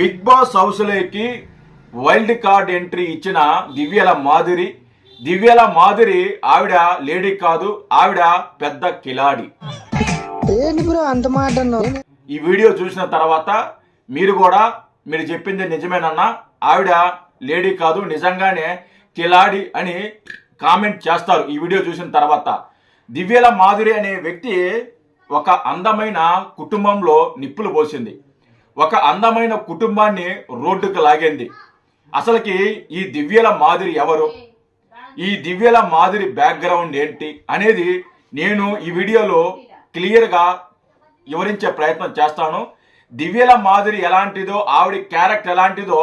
Big boss హౌస్లోకి wild card entry ఇచ్చిన దివ్యల మాధురి దివ్యల మాధురి ఆవిడ లేడీ కాదు ఆవిడ పెద్ద కిలాడి. అంత మాట ఈ వీడియో చూసిన తర్వాత మీరు కూడా మీరు చెప్పింది నిజమేనన్నా ఆవిడ లేడీ కాదు నిజంగానే కిలాడి అని కామెంట్ చేస్తారు ఈ వీడియో చూసిన తర్వాత. దివ్యల మాధురి అనే వ్యక్తి ఒక అందమైన కుటుంబంలో నిప్పులు పోసింది. ఒక అందమైన కుటుంబాన్ని రోడ్డుకు లాగింది. అసలుకి ఈ దివ్యల మాదిరి ఎవరు? ఈ దివ్యల మాదిరి బ్యాక్గ్రౌండ్ ఏంటి అనేది నేను ఈ వీడియోలో క్లియర్గా వివరించే ప్రయత్నం చేస్తాను. దివ్యల మాదిరి ఎలాంటిదో ఆవిడ క్యారెక్టర్ ఎలాంటిదో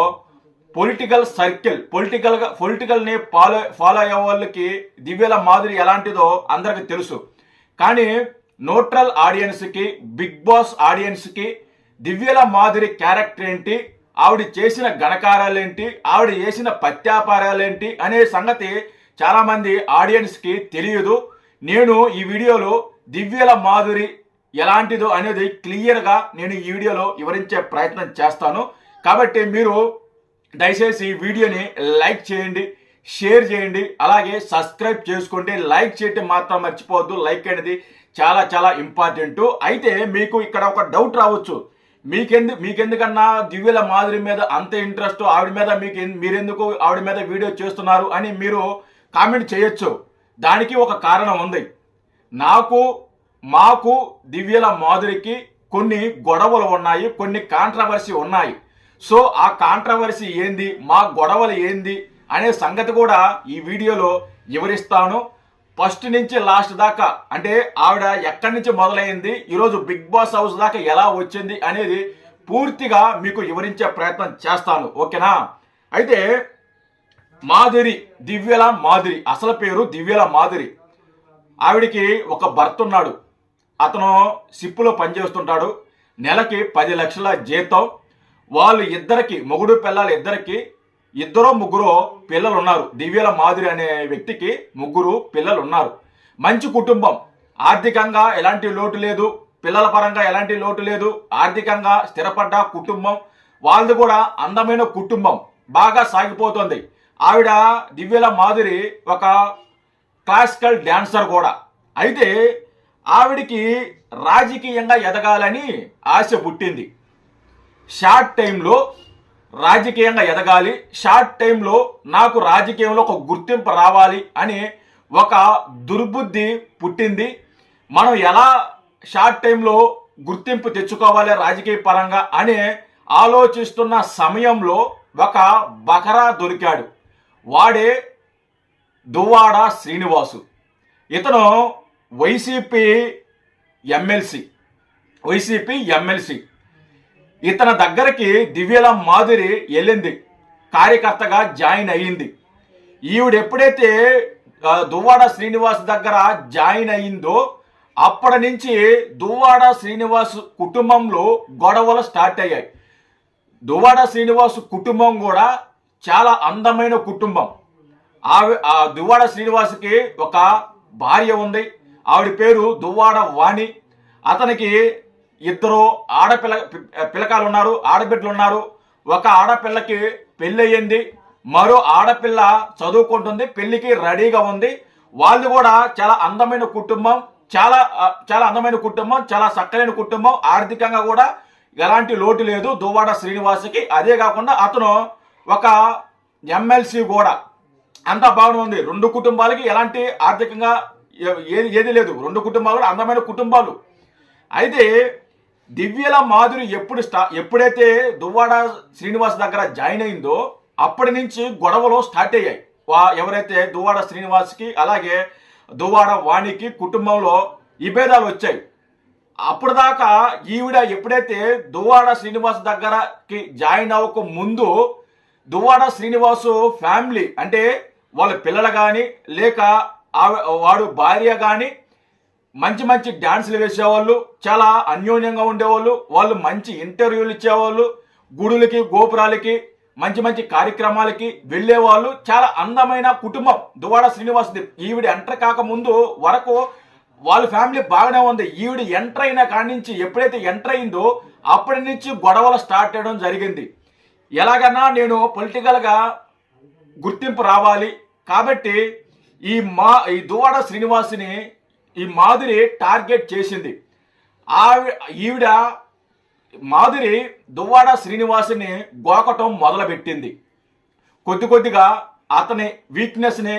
పొలిటికల్ సర్కిల్ పొలిటికల్ పొలిటికల్ని పొలిటికల్ని ఫాలో ఫాలో అయ్యే వాళ్ళకి దివ్యల మాదిరి ఎలాంటిదో అందరికి తెలుసు. కానీ న్యూట్రల్ ఆడియన్స్కి బిగ్ బాస్ ఆడియన్స్కి దివ్యల మాధురి క్యారెక్టర్ ఏంటి? ఆవిడ చేసిన ఘనకారాలేంటి ఆవిడ చేసిన పత్యాపారాలేంటి అనే సంగతి చాలామంది ఆడియన్స్కి తెలియదు. నేను ఈ వీడియోలో దివ్యల మాధురి ఎలాంటిదో అనేది క్లియర్గా నేను ఈ వీడియోలో వివరించే ప్రయత్నం చేస్తాను. కాబట్టి మీరు దయచేసి ఈ వీడియోని లైక్ చేయండి షేర్ చేయండి అలాగే సబ్స్క్రైబ్ చేసుకోండి. లైక్ చేయటం మాత్రం మర్చిపోవద్దు. లైక్ అనేది చాలా చాలా ఇంపార్టెంట్. అయితే మీకు ఇక్కడ ఒక డౌట్ రావచ్చు. మీకెందు మీకెందుకన్నా దివ్యల మాధురి మీద అంత ఇంట్రెస్ట్ ఆవిడ మీద మీకు మీరెందుకు ఆవిడ మీద వీడియో చేస్తున్నారు అని మీరు కామెంట్ చేయొచ్చు. దానికి ఒక కారణం ఉంది. నాకు మాకు దివ్యల మాధురికి కొన్ని గొడవలు ఉన్నాయి కొన్ని కాంట్రవర్సీ ఉన్నాయి. సో ఆ కాంట్రవర్సీ ఏంది మా గొడవలు ఏంది అనే సంగతి కూడా ఈ వీడియోలో వివరిస్తాను. ఫస్ట్ నుంచి లాస్ట్ దాకా అంటే ఆవిడ ఎక్కడి నుంచి మొదలైంది ఈరోజు బిగ్ బాస్ హౌస్ దాకా ఎలా వచ్చింది అనేది పూర్తిగా మీకు వివరించే ప్రయత్నం చేస్తాను. ఓకేనా? అయితే మాధురి దివ్యల మాధురి అసలు పేరు దివ్యల మాధురి. ఆవిడికి ఒక భర్త ఉన్నాడు. అతను సిప్పులో పనిచేస్తుంటాడు. నెలకి పది లక్షల జీతం. వాళ్ళు ఇద్దరికి మొగుడు పిల్లలు ఇద్దరికి ఇద్దరో ముగ్గురు పిల్లలు ఉన్నారు దివ్యల మాధురి అనే వ్యక్తికి ముగ్గురు పిల్లలు ఉన్నారు మంచి కుటుంబం. ఆర్థికంగా ఎలాంటి లోటు లేదు. పిల్లల పరంగా ఎలాంటి లోటు లేదు. ఆర్థికంగా స్థిరపడ్డ కుటుంబం. వాళ్ళది కూడా అందమైన కుటుంబం. బాగా సాగిపోతుంది. ఆవిడ దివ్యల మాధురి ఒక క్లాసికల్ డ్యాన్సర్ కూడా. అయితే ఆవిడికి రాజకీయంగా ఎదగాలని ఆశ పుట్టింది. షార్ట్ టైంలో రాజకీయంగా ఎదగాలి షార్ట్ టైంలో నాకు రాజకీయంలో ఒక గుర్తింపు రావాలి అని ఒక దుర్బుద్ధి పుట్టింది. మనం ఎలా షార్ట్ టైంలో గుర్తింపు తెచ్చుకోవాలి రాజకీయ పరంగా అని ఆలోచిస్తున్న సమయంలో ఒక బకరా దొరికాడు. వాడే దువ్వాడ శ్రీనివాసు. ఇతను వైసీపీ ఎమ్మెల్సీ వైసీపీ ఎమ్మెల్సీ. ఇతని దగ్గరికి దివ్యల మాధురి వెళ్ళింది. కార్యకర్తగా జాయిన్ అయ్యింది. ఈవిడ ఎప్పుడైతే దువ్వాడ శ్రీనివాస్ దగ్గర జాయిన్ అయ్యిందో అప్పటి నుంచి దువ్వాడ శ్రీనివాస్ కుటుంబంలో గొడవలు స్టార్ట్ అయ్యాయి. దువ్వాడ శ్రీనివాస్ కుటుంబం కూడా చాలా అందమైన కుటుంబం. ఆవి ఆ దువ్వాడ శ్రీనివాస్కి ఒక భార్య ఉంది. ఆవిడ పేరు దువ్వాడ వాణి. అతనికి ఇద్దరు ఆడపిల్ల పిలకాలు పిల్లకాయలు ఉన్నారు ఆడబిడ్డలు ఉన్నారు ఒక ఆడపిల్లకి పెళ్ళయింది మరో ఆడపిల్ల చదువుకుంటుంది పెళ్ళికి రెడీగా ఉంది. వాళ్ళు కూడా చాలా అందమైన కుటుంబం చాలా చాలా అందమైన కుటుంబం చాలా చక్కలైన కుటుంబం. ఆర్థికంగా కూడా ఎలాంటి లోటు లేదు దువ్వాడ శ్రీనివాస్కి. అదే కాకుండా అతను ఒక ఎమ్మెల్సీ కూడా. అంతా బాగానే ఉంది. రెండు కుటుంబాలకి ఎలాంటి ఆర్థికంగా ఏది ఏది లేదు. రెండు కుటుంబాలు కూడా అందమైన కుటుంబాలు. అయితే దివ్యల మాధురి ఎప్పుడు స్టా ఎప్పుడైతే దువ్వాడ శ్రీనివాస్ దగ్గర జాయిన్ అయిందో అప్పటి నుంచి గొడవలు స్టార్ట్ అయ్యాయి. వా- ఎవరైతే దువ్వాడ శ్రీనివాస్కి అలాగే దువ్వాడ వాణికి కుటుంబంలో విభేదాలు వచ్చాయి. అప్పుడు దాకా ఈవిడ ఎప్పుడైతే దువ్వాడ శ్రీనివాస్ దగ్గరకి జాయిన్ అవ్వక ముందు దువ్వాడ శ్రీనివాసు ఫ్యామిలీ అంటే వాళ్ళ పిల్లలు కానీ లేక వాడు భార్య కానీ మంచి మంచి డాన్సులు వేసేవాళ్ళు చాలా అన్యోన్యంగా ఉండేవాళ్ళు వాళ్ళు మంచి ఇంటర్వ్యూలు ఇచ్చేవాళ్ళు గుడులకి గోపురాలకి మంచి మంచి కార్యక్రమాలకి వెళ్ళేవాళ్ళు. చాలా అందమైన కుటుంబం. దువాడ శ్రీనివాస్ ఈవిడ ఎంటర్ కాకముందు వరకు వాళ్ళ ఫ్యామిలీ బాగానే ఉంది. ఈవిడ ఎంటర్ అయిన కాడి నుంచి ఎప్పుడైతే ఎంటర్ అయిందో అప్పటి నుంచి గొడవలు స్టార్ట్ అయ్యడం జరిగింది. ఎలాగన్నా నేను పొలిటికల్గా గుర్తింపు రావాలి. కాబట్టి ఈ మా ఈ దువాడ శ్రీనివాసుని ఈ మాధురి టార్గెట్ చేసింది. ఆవి ఈవిడ మాధురి దువ్వాడ శ్రీనివాసుని గోకటం మొదలుపెట్టింది. కొద్ది కొద్దిగా అతని వీక్నెస్ని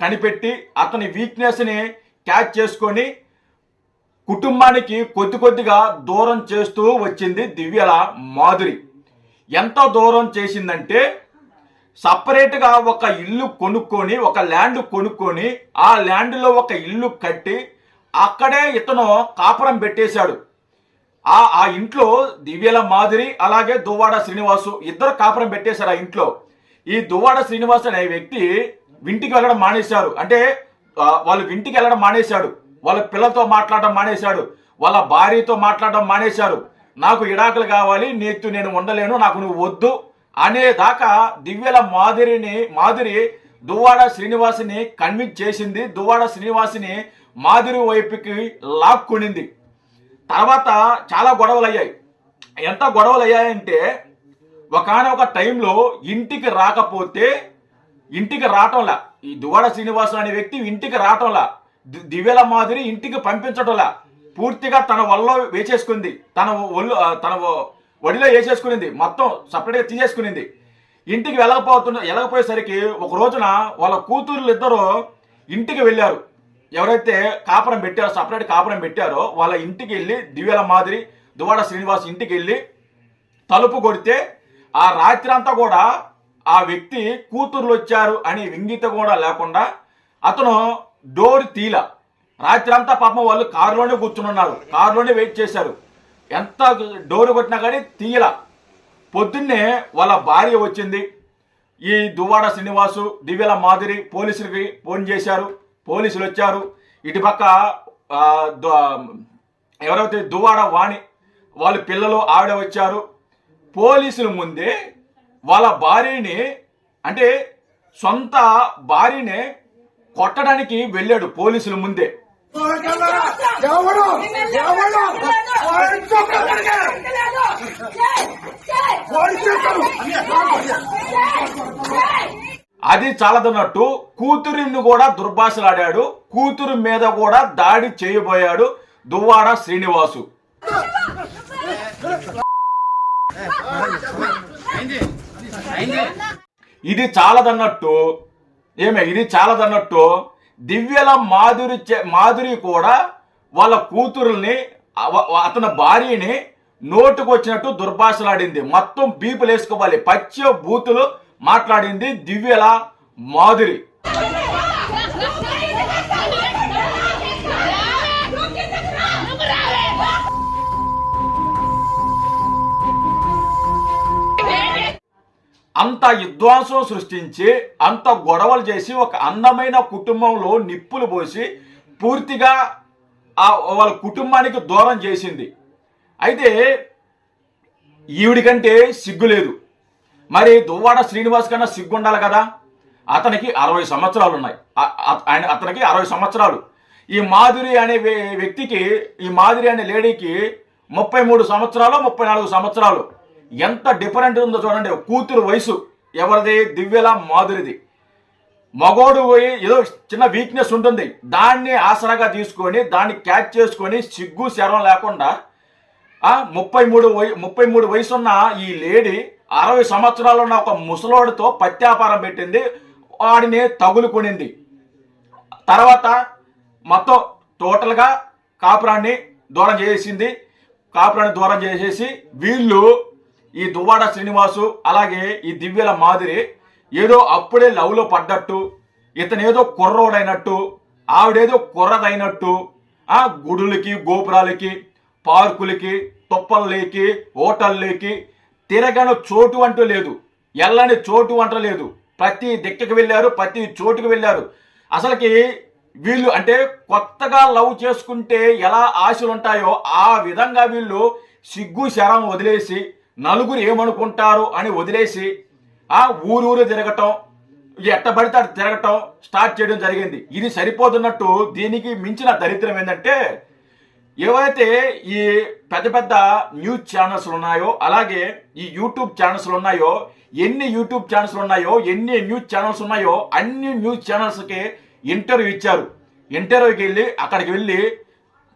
కనిపెట్టి అతని వీక్నెస్ని క్యాచ్ చేసుకొని కుటుంబానికి కొద్ది కొద్దిగా దూరం చేస్తూ వచ్చింది దివ్యల మాధురి ఎంత దూరం చేసిందంటే సపరేట్గా ఒక ఇల్లు కొనుక్కొని ఒక ల్యాండ్ కొనుక్కొని ఆ ల్యాండ్లో ఒక ఇల్లు కట్టి అక్కడే ఇతను కాపురం పెట్టేశాడు. ఆ ఆ ఇంట్లో దివ్యల మాదిరి అలాగే దువ్వాడ శ్రీనివాసు ఇద్దరు కాపురం పెట్టేశారు ఆ ఇంట్లో. ఈ దువ్వాడ శ్రీనివాస్ అనే వ్యక్తి ఇంటికి వెళ్ళడం మానేశారు. అంటే వాళ్ళు ఇంటికి వెళ్ళడం మానేశాడు. వాళ్ళ పిల్లలతో మాట్లాడడం మానేశాడు. వాళ్ళ భార్యతో మాట్లాడడం మానేశారు. నాకు ఇడాకులు కావాలి నీతో నేను ఉండలేను నాకు నువ్వు వద్దు అనేదాకా దివ్యల మాదిరిని మాదిరి దువ్వాడ శ్రీనివాసిని కన్విన్స్ చేసింది. దువ్వాడ శ్రీనివాసిని మాదిరి వైపుకి లాక్కునింది. తర్వాత చాలా గొడవలు అయ్యాయి ఎంత గొడవలు అయ్యాయంటే ఒకనొక టైంలో ఇంటికి రాకపోతే ఇంటికి రావటంలా. ఈ దువాడ శ్రీనివాసులు అనే వ్యక్తి ఇంటికి రావటంలా. దివ్యల మాదిరి ఇంటికి పంపించటంలా. పూర్తిగా తన వల్ల వేసేసుకుంది. తన ఒళ్ళు తన వడిలో ఒడిలో వేసేసుకునింది. మొత్తం సపరేట్గా తీసేసుకునింది. ఇంటికి వెళ్ళకపోతున్న వెళ్ళకపోయేసరికి ఒక రోజున వాళ్ళ కూతుర్లు ఇద్దరు ఇంటికి వెళ్ళారు. ఎవరైతే కాపురం పెట్టారో సపరేట్ కాపురం పెట్టారో వాళ్ళ ఇంటికి వెళ్ళి దివ్యల మాదిరి దువాడ శ్రీనివాస్ ఇంటికి వెళ్ళి తలుపు కొడితే ఆ రాత్రి అంతా కూడా ఆ వ్యక్తి కూతుర్లు వచ్చారు అని వింగిత కూడా లేకుండా అతను డోర్ తీల. రాత్రి అంతా పాపం వాళ్ళు కారులోనే కూర్చుని ఉన్నారు కారులోనే వెయిట్ చేశారు. ఎంత డోర్ కొట్టినా కానీ తీయల. పొద్దున్నే వాళ్ళ భార్య వచ్చింది. ఈ దువ్వాడ శ్రీనివాసు దివ్యల మాదిరి పోలీసులకి ఫోన్ చేశారు. పోలీసులు వచ్చారు ఇటుపక్క ఎవరైతే దువాడ వాణి వాళ్ళ పిల్లలు ఆవిడ వచ్చారు పోలీసుల ముందే వాళ్ళ భార్యని అంటే సొంత భార్యని కొట్టడానికి వెళ్ళాడు పోలీసుల ముందే ఎవడు అది చాలదన్నట్టు కూతురిని కూడా దుర్భాషలాడాడు కూతురు మీద కూడా దాడి చేయబోయాడు దువ్వాడ శ్రీనివాసు. ఇది చాలదన్నట్టు ఏమే ఇది చాలదన్నట్టు దివ్యల మాధురి చే- మాధురి కూడా వాళ్ళ కూతురుల్ని అతని భార్యని నోటుకు వచ్చినట్టు దుర్భాషలాడింది. మొత్తం బీపులు వేసుకోవాలి పచ్చ బూతులు మాట్లాడింది దివ్యల మాధురి అంత విద్వాంసం సృష్టించి అంత గొడవలు చేసి ఒక అందమైన కుటుంబంలో నిప్పులు పోసి పూర్తిగా ఆ వాళ్ళ కుటుంబానికి దూరం చేసింది. అయితే ఈవిడికంటే సిగ్గు లేదు మరి దువ్వాడ శ్రీనివాస్ కన్నా సిగ్గు ఉండాలి కదా? అతనికి అరవై సంవత్సరాలు ఉన్నాయి ఆయన అతనికి అరవై సంవత్సరాలు. ఈ మాధురి అనే వ్యక్తికి ఈ మాధురి అనే లేడీకి ముప్పై మూడు సంవత్సరాలు ముప్పై నాలుగు సంవత్సరాలు. ఎంత డిఫరెంట్ ఉందో చూడండి. కూతురు వయసు ఎవరిది? దివ్యల మాధురిది. మగోడు పోయి ఏదో చిన్న వీక్నెస్ ఉంటుంది. దాన్ని ఆసరాగా తీసుకొని దాన్ని క్యాచ్ చేసుకొని సిగ్గు శరం లేకుండా ముప్పై మూడు వయ ముప్పై మూడు వయసున్న ఈ లేడీ అరవై సంవత్సరాలు ఉన్న ఒక ముసలోడితో పత్యాపారం పెట్టింది. వాడిని తగులుకొనింది. తర్వాత మొత్తం టోటల్గా కాపురాన్ని దూరం చేసింది కాపురాన్ని దూరం చేసేసి వీళ్ళు ఈ దువ్వాడ శ్రీనివాసు అలాగే ఈ దివ్యల మాదిరి ఏదో అప్పుడే లవ్లో పడ్డట్టు ఇతనేదో కుర్రోడైనట్టు ఆవిడేదో కుర్రదైనట్టు ఆ గుడులకి గోపురాలకి పార్కులకి తుప్పల్లేకి హోటల్లేకి తిరగని చోటు అంటూ లేదు. ఎల్లని చోటు అంటూ లేదు. ప్రతి దిక్కకి వెళ్ళారు ప్రతి చోటుకి వెళ్ళారు. అసలుకి వీళ్ళు అంటే కొత్తగా లవ్ చేసుకుంటే ఎలా ఆశలు ఉంటాయో ఆ విధంగా వీళ్ళు సిగ్గు శరం వదిలేసి నలుగురు ఏమనుకుంటారు అని వదిలేసి ఆ ఊరూరు తిరగటం ఎట్టబడితే అటు తిరగటం స్టార్ట్ చేయడం జరిగింది. ఇది సరిపోతున్నట్టు దీనికి మించిన దరిద్రం ఏంటంటే ఏవైతే ఈ పెద్ద పెద్ద న్యూస్ ఛానల్స్ ఉన్నాయో అలాగే ఈ యూట్యూబ్ ఛానల్స్ ఉన్నాయో ఎన్ని యూట్యూబ్ ఛానల్స్ ఉన్నాయో ఎన్ని న్యూస్ ఛానల్స్ ఉన్నాయో అన్ని న్యూస్ ఛానల్స్కి ఇంటర్వ్యూ ఇచ్చారు. ఇంటర్వ్యూకి వెళ్ళి అక్కడికి వెళ్ళి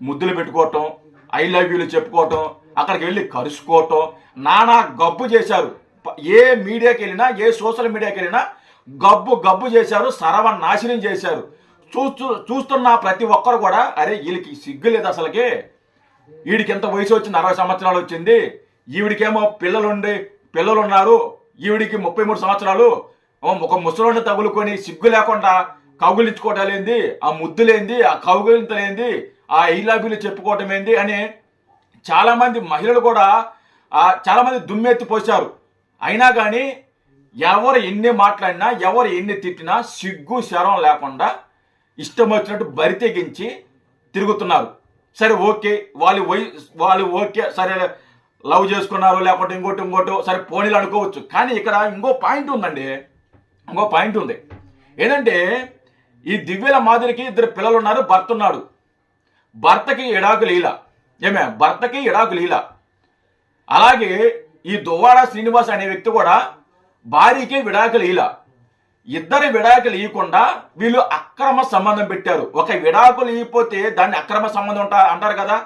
ముద్దులు పెట్టుకోవటం ఐ లవ్ యూలు చెప్పుకోవటం అక్కడికి వెళ్ళి కరుసుకోవటం నానా గబ్బు చేశారు. ఏ మీడియాకి వెళ్ళినా ఏ సోషల్ మీడియాకి వెళ్ళినా గబ్బు గబ్బు చేశారు సర్వనాశనం చేశారు. చూస్తూ చూస్తున్న ప్రతి ఒక్కరు కూడా అరే వీళ్ళకి సిగ్గు లేదు అసలుకి. వీడికి ఎంత వయసు వచ్చింది? అరవై సంవత్సరాలు వచ్చింది. ఈవిడికేమో పిల్లలుండి పిల్లలున్నారు. ఈవిడికి ముప్పై మూడు సంవత్సరాలు. ఒక ముసలోని తగులుకొని సిగ్గు లేకుండా కౌగులించుకోవటాలేంది ఆ ముద్దులేంది? ఆ కౌగులింతలేంది? ఆ ఐలాబీలు చెప్పుకోవటం ఏంది? అని చాలామంది మహిళలు కూడా చాలామంది దుమ్మెత్తి పోశారు. అయినా కానీ ఎవరు ఎన్ని మాట్లాడినా ఎవరు ఎన్ని తిట్టినా సిగ్గు శరం లేకుండా ఇష్టం వచ్చినట్టు బరి తెగించి తిరుగుతున్నారు. సరే ఓకే వాళ్ళు వై వాళ్ళు ఓకే సరే లవ్ చేసుకున్నారు లేకపోతే ఇంకోటి ఇంకోటి సరే పోనీలు అనుకోవచ్చు. కానీ ఇక్కడ ఇంకో పాయింట్ ఉందండి. ఇంకో పాయింట్ ఉంది. ఏంటంటే ఈ దివ్యల మాదిరికి ఇద్దరు పిల్లలు ఉన్నారు భర్త ఉన్నాడు. భర్తకి ఎడాకు లీల. ఏమే భర్తకి ఎడాకు లీల. అలాగే ఈ దువ్వాడ శ్రీనివాస్ అనే వ్యక్తి కూడా భార్యకి విడాకులు ఈల ఇద్దరు విడాకులు ఇవ్వకుండా వీళ్ళు అక్రమ సంబంధం పెట్టారు. ఒక విడాకులు ఇవ్వకపోతే దాన్ని అక్రమ సంబంధం ఉంటా అంటారు కదా?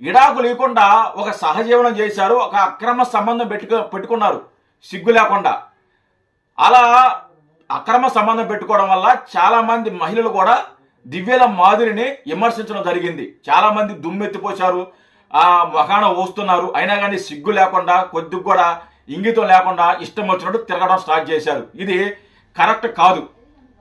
విడాకులు ఇవ్వకుండా ఒక సహజీవనం చేశారు ఒక అక్రమ సంబంధం పెట్టుకు పెట్టుకున్నారు. సిగ్గు లేకుండా. అలా అక్రమ సంబంధం పెట్టుకోవడం వల్ల చాలా మంది మహిళలు కూడా దివ్యల మాదిరిని విమర్శించడం జరిగింది. చాలా మంది దుమ్మెత్తిపోశారు ఆ మకాన వస్తున్నారు అయినా కానీ సిగ్గు లేకుండా కొద్దిగా కూడా ఇంగితం లేకుండా ఇష్టం వచ్చినట్టు తిరగడం స్టార్ట్ చేశారు. ఇది కరెక్ట్ కాదు.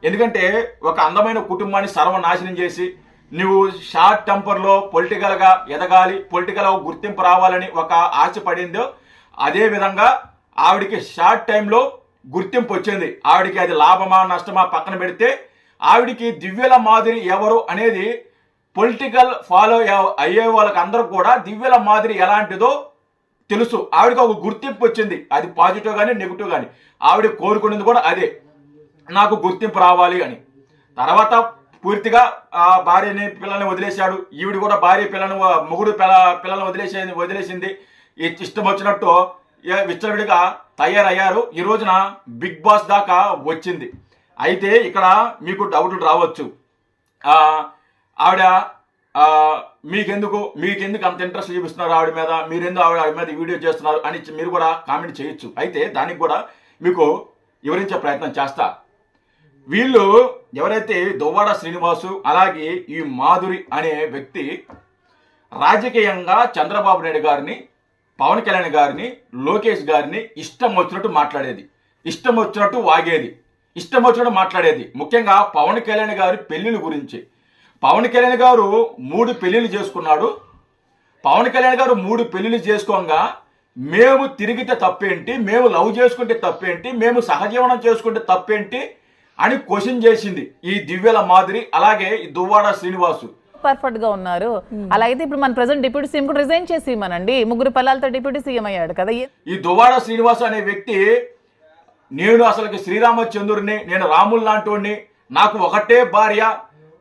ఎందుకంటే ఒక అందమైన కుటుంబాన్ని సర్వనాశనం చేసి నువ్వు షార్ట్ టెంపర్లో పొలిటికల్గా ఎదగాలి పొలిటికల్ గుర్తింపు రావాలని ఒక ఆశ పడిందో అదే విధంగా ఆవిడికి షార్ట్ టైంలో గుర్తింపు వచ్చింది. ఆవిడికి అది లాభమా నష్టమా పక్కన పెడితే ఆవిడికి దివ్యల మాదిరి ఎవరు అనేది పొలిటికల్ ఫాలో అయ్యే వాళ్ళకి అందరూ కూడా దివ్యల మాదిరి ఎలాంటిదో తెలుసు. ఆవిడకి ఒక గుర్తింపు వచ్చింది. అది పాజిటివ్ కానీ నెగిటివ్ కానీ ఆవిడ కోరుకునేది కూడా అదే. నాకు గుర్తింపు రావాలి అని. తర్వాత పూర్తిగా ఆ భార్యని పిల్లల్ని వదిలేశాడు. ఈవిడ కూడా భార్య పిల్లని మొగుడు పిల్ల పిల్లల్ని వదిలేసేది వదిలేసింది. ఈ ఇష్టం వచ్చినట్టు విచ్చలవిడిగా తయారయ్యారు. ఈ రోజున బిగ్ బాస్ దాకా వచ్చింది. అయితే ఇక్కడ మీకు డౌట్లు రావచ్చు. ఆవిడ మీకెందుకు మీకెందుకు అంత ఇంట్రెస్ట్ చూపిస్తున్నారు ఆవిడ మీద? మీరెందుకు ఆవిడ ఆవిడ మీద వీడియో చేస్తున్నారు? అని మీరు కూడా కామెంట్ చేయొచ్చు. అయితే దానికి కూడా మీకు వివరించే ప్రయత్నం చేస్తా. వీళ్ళు ఎవరైతే దువ్వాడ శ్రీనివాసు అలాగే ఈ మాధురి అనే వ్యక్తి రాజకీయంగా చంద్రబాబు నాయుడు గారిని పవన్ కళ్యాణ్ గారిని లోకేష్ గారిని ఇష్టం వచ్చినట్టు మాట్లాడేది. ఇష్టం వచ్చినట్టు వాగేది. ఇష్టం వచ్చినట్టు మాట్లాడేది. ముఖ్యంగా పవన్ కళ్యాణ్ గారి పెళ్ళిళ్ళ గురించి. పవన్ కళ్యాణ్ గారు మూడు పెళ్ళిళ్ళు చేసుకున్నాడు. పవన్ కళ్యాణ్ గారు మూడు పెళ్ళిళ్ళు చేసుకోగా మేము తిరిగితే తప్పేంటి? మేము లవ్ చేసుకుంటే తప్పేంటి? మేము సహజీవనం చేసుకుంటే తప్పేంటి? అని క్వశ్చన్ చేసింది ఈ దివ్యల మాదిరి అలాగే ఈ దువ్వాడ శ్రీనివాసు. పర్ఫెక్ట్గా ఉన్నారు. అలా అయితే ఇప్పుడు మన ప్రెసెంట్ డిప్యూటీ సీఎం కూడా రిజైన్ చేసి ఇవ్వమనండి ముగ్గురు పిల్లలతో డిప్యూటీ సీఎం అయ్యాడు కదా. ఈ దువ్వాడ శ్రీనివాస్ అనే వ్యక్తి నేను అసలుకి శ్రీరామచంద్రుడిని నేను రాములు లాంటి నాకు ఒకటే భార్య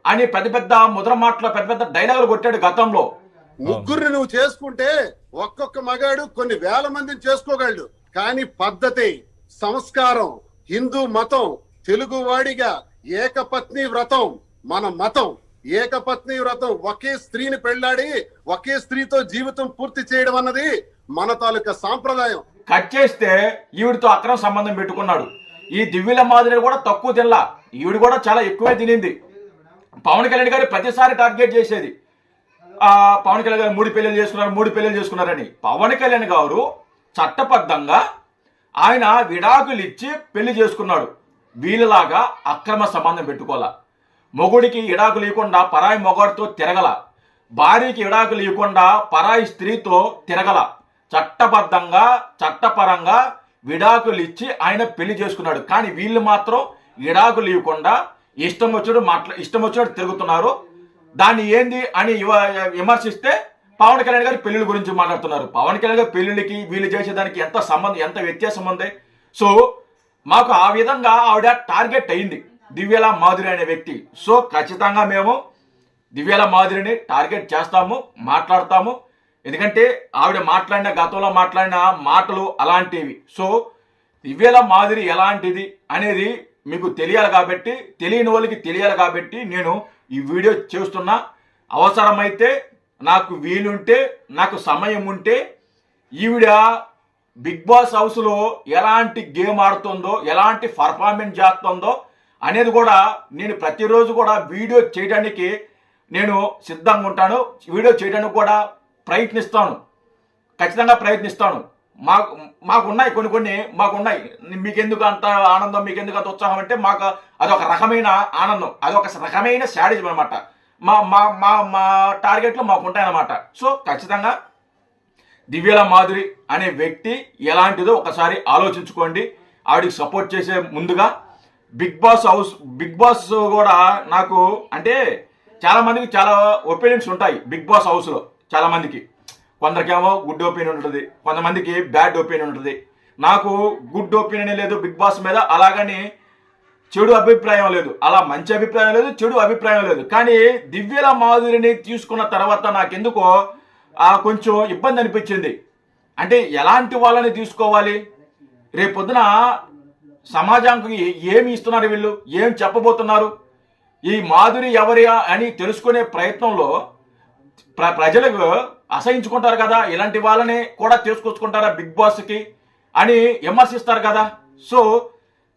అని పెద్ద పెద్ద ముద్ర మాటలో పెద్ద పెద్ద డైలాగులు కొట్టాడు గతంలో. ముగ్గురిని నువ్వు చేసుకుంటే ఒక్కొక్క మగాడు కొన్ని వేల మందిని చేసుకోగలడు. కానీ పద్ధతి సంస్కారం హిందూ మతం తెలుగువాడిగా ఏకపత్ని వ్రతం మన మతం. ఏకపత్ని వ్రతం ఒకే స్త్రీని పెళ్ళాడి ఒకే స్త్రీతో జీవితం పూర్తి చేయడం అన్నది మన తాలూకా సాంప్రదాయం. కట్ చేస్తే ఈవిడితో అక్రమ సంబంధం పెట్టుకున్నాడు. ఈ దివ్యుల మాదిరి కూడా తక్కువ తినలా. ఈవిడ కూడా చాలా ఎక్కువే తినింది. పవన్ కళ్యాణ్ గారు ప్రతిసారి టార్గెట్ చేసేది. ఆ పవన్ కళ్యాణ్ గారు మూడు పెళ్ళిళ్ళు చేసుకున్నారు మూడు పెళ్ళిళ్ళు చేసుకున్నారని. పవన్ కళ్యాణ్ గారు చట్టబద్ధంగా ఆయన విడాకులు ఇచ్చి పెళ్ళి చేసుకున్నాడు. వీళ్ళలాగా అక్రమ సంబంధం పెట్టుకోవాల? మొగుడికి ఇడాకు లేకుండా పరాయి మొగాడితో తిరగల? భార్యకి ఇడాకు ఇవ్వకుండా పరాయి స్త్రీతో తిరగల? చట్టబద్ధంగా చట్టపరంగా విడాకులు ఇచ్చి ఆయన పెళ్ళి చేసుకున్నాడు. కానీ వీళ్ళు మాత్రం ఇడాకులు ఇవ్వకుండా ఇష్టం వచ్చాడు మాట్లా ఇష్టం వచ్చినట్టు తిరుగుతున్నారు. దాన్ని ఏంది అని విమర్శిస్తే పవన్ కళ్యాణ్ గారి పెళ్ళిళ్ళ గురించి మాట్లాడుతున్నారు. పవన్ కళ్యాణ్ గారి పెళ్ళిళ్ళకి వీళ్ళు చేసేదానికి ఎంత సంబంధం ఎంత వ్యత్యాసం ఉంది? సో మాకు ఆ విధంగా ఆవిడ టార్గెట్ అయింది. దివ్యల మాధురి అనే వ్యక్తి. సో ఖచ్చితంగా మేము దివ్యాల మాదిరిని టార్గెట్ చేస్తాము మాట్లాడతాము. ఎందుకంటే ఆవిడ మాట్లాడిన గతంలో మాట్లాడిన మాటలు అలాంటివి. సో దివ్యాల మాదిరి ఎలాంటిది అనేది మీకు తెలియాలి కాబట్టి తెలియని వాళ్ళకి తెలియాలి కాబట్టి నేను ఈ వీడియో చేస్తున్నా. అవసరమైతే నాకు వీలుంటే నాకు సమయం ఉంటే ఈవిడ బిగ్ బాస్ హౌస్లో ఎలాంటి గేమ్ ఆడుతుందో ఎలాంటి పర్ఫార్మెన్స్ చేస్తుందో అనేది కూడా నేను ప్రతిరోజు కూడా వీడియో చేయడానికి నేను సిద్ధంగా ఉంటాను. వీడియో చేయడానికి కూడా ప్రయత్నిస్తాను. ఖచ్చితంగా ప్రయత్నిస్తాను. మాకు మాకు ఉన్నాయి కొన్ని కొన్ని మాకు ఉన్నాయి మీకెందుకు అంత ఆనందం మీకెందుకు అంత ఉత్సాహం అంటే మాకు అదొక రకమైన ఆనందం. అదొక రకమైన శాడిజం అనమాట మా మా మా మా టార్గెట్లు మాకు ఉంటాయన్నమాట సో ఖచ్చితంగా దివ్యల మాధురి అనే వ్యక్తి ఎలాంటిదో ఒకసారి ఆలోచించుకోండి. ఆవిడకి సపోర్ట్ చేసే ముందుగా Bigg Boss house Bigg Boss కూడా నాకు అంటే చాలా మందికి చాలా ఒపీనియన్స్ ఉంటాయి బిగ్ బాస్ హౌస్లో చాలా మందికి. కొందరికేమో గుడ్ ఒపీనియన్ ఉంటుంది కొంతమందికి బ్యాడ్ ఒపీనియన్ ఉంటుంది. నాకు గుడ్ ఒపీనియన్ లేదు బిగ్ బాస్ మీద అలాగని చెడు అభిప్రాయం లేదు. అలా మంచి అభిప్రాయం లేదు చెడు అభిప్రాయం లేదు. కానీ దివ్యల మాధురిని తీసుకున్న తర్వాత నాకెందుకో కొంచెం ఇబ్బంది అనిపించింది. అంటే ఎలాంటి వాళ్ళని తీసుకోవాలి? రేపొద్దున సమాజానికి ఏమి ఇస్తున్నారు వీళ్ళు? ఏం చెప్పబోతున్నారు? ఈ మాధురి ఎవరి అని తెలుసుకునే ప్రయత్నంలో ప్ర ప్రజలకు అసహించుకుంటారు కదా? ఇలాంటి వాళ్ళని కూడా తీసుకొచ్చుకుంటారా బిగ్ బాస్కి అని విమర్శిస్తారు కదా? సో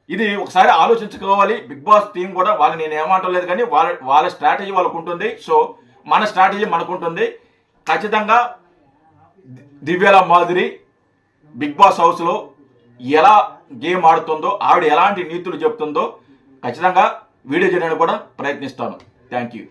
ఇది ఒకసారి ఆలోచించుకోవాలి. బిగ్ బాస్ టీం కూడా వాళ్ళు నేను ఏమంటలేదు కానీ వాళ్ళ వాళ్ళ స్ట్రాటజీ వాళ్ళకు ఉంటుంది సో మన స్ట్రాటజీ మనకు ఉంటుంది ఖచ్చితంగా దివ్యల దివ్యాల బిగ్ బాస్ హౌస్లో ఎలా గేమ్ ఆడుతుందో ఆవిడ ఎలాంటి నీతులు చెప్తుందో ఖచ్చితంగా వీడియో చేయడానికి కూడా ప్రయత్నిస్తాను. Thank you